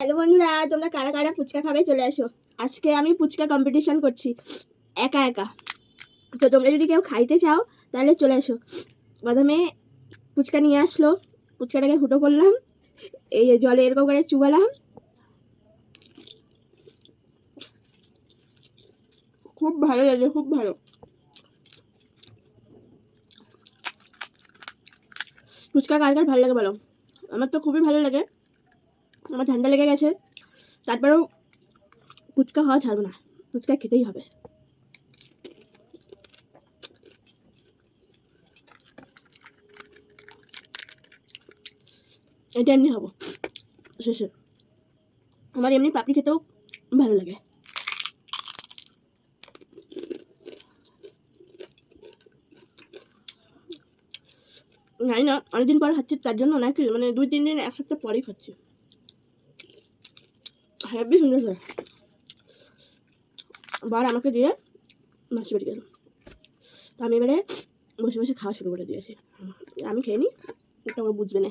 Hello বন্ধুরা, তোমরা কারা কারা ফুচকা খাবে চলে আসো আজকে আমি ফুচকা কম্পিটিশন করছি, একা একা। তো তোমরা যদি কেউ খাইতে চাও, তাহলে চলে এসো। প্রথমে ফুচকা নিয়ে আসলো, ফুচকাটাকে ফুটো করলাম, এই জলে এরকম করে চুবালাম। খুব ভালো লাগে, খুব ভালো। ফুচকা কার কার ভালো লাগে বলো? আমার তো খুবই ভালো লাগে। আমার ঠান্ডা লেগে গেছে, তারপরেও ফুচকা খাওয়া ছাড়বো না, ফুচকা খেতেই হবে। এটা এমনি খাব, শেষে। আমার এমনি পাপড়ি খেতেও ভালো লাগে। জানি না, অনেকদিন পর খাচ্ছি, তার জন্য নাকি মানে দুই, তিন দিন, এক সপ্তাহ পরেই খাচ্ছি। হেবি সুন্দর স্যার বার আমাকে দিয়ে মাসি বাড়ি গেল। তো আমি এবারে বসে বসে খাওয়া শুরু করে দিয়েছি। আমি খেয়ে নিই ও বুঝবে না।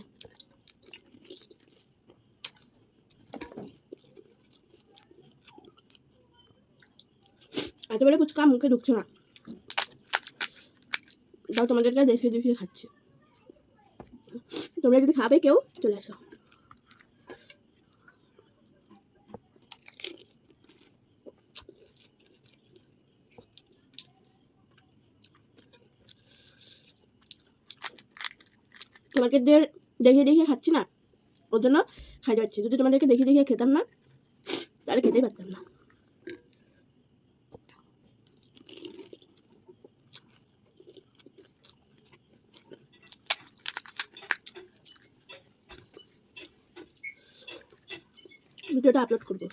এতবারে ফুচকা মুখে ঢুকছে না। তাও তোমাদেরকে দেখে দেখে খাচ্ছি। তোমরা যদি খাবে কেউ, চলে আসো তোমাদেরকে দেখে দেখে খাচ্ছি না। ওর জন্য খাইতে যাচ্ছি। যদি তোমাদেরকে দেখে দেখে খেতাম না, তাহলে খেতেই পারতাম না। ভিডিওটা আপলোড করব।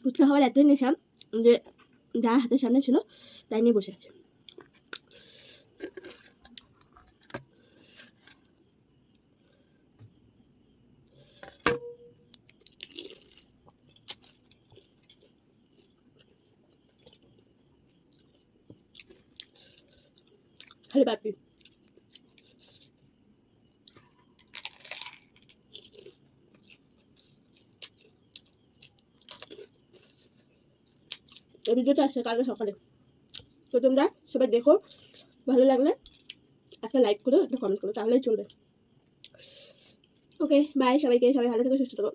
ফুচকা খাবার এতই নেশা যে যার হাতের সামনে ছিল তাই নিয়ে বসে আছে। খালি পাপি ভিডিওটা আসছে কালকে সকালে। তো তোমরা সবাই দেখো, ভালো লাগলে একটা লাইক করো, একটা কমেন্ট করো, তাহলেই চলবে। ওকে বাই সবাইকে, সবাই ভালো থেকে, সুস্থ থাকো।